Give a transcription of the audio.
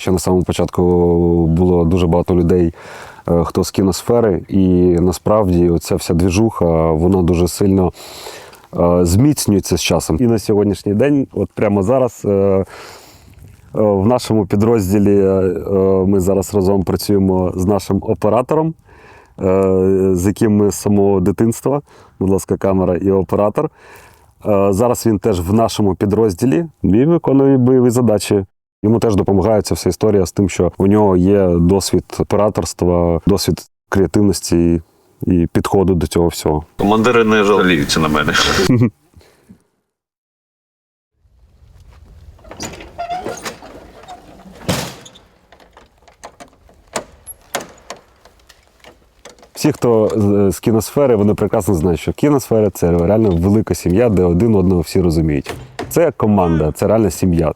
Ще на самому початку було дуже багато людей, е, хто з кіносфери, і насправді оця вся двіжуха, вона дуже сильно е, зміцнюється з часом. І на сьогоднішній день, от прямо зараз, е, в нашому підрозділі ми зараз разом працюємо з нашим оператором, з яким ми з самого дитинства, будь ласка, камера і оператор. Зараз він теж в нашому підрозділі і виконує бойові задачі. Йому теж допомагає ця вся історія з тим, що у нього є досвід операторства, досвід креативності і підходу до цього всього. Командири не жаліються на мене. Всі, хто з- кіносфери, вони прекрасно знають, що кіносфера це реально велика сім'я, де один одного всі розуміють. Це команда, це реальна сім'я.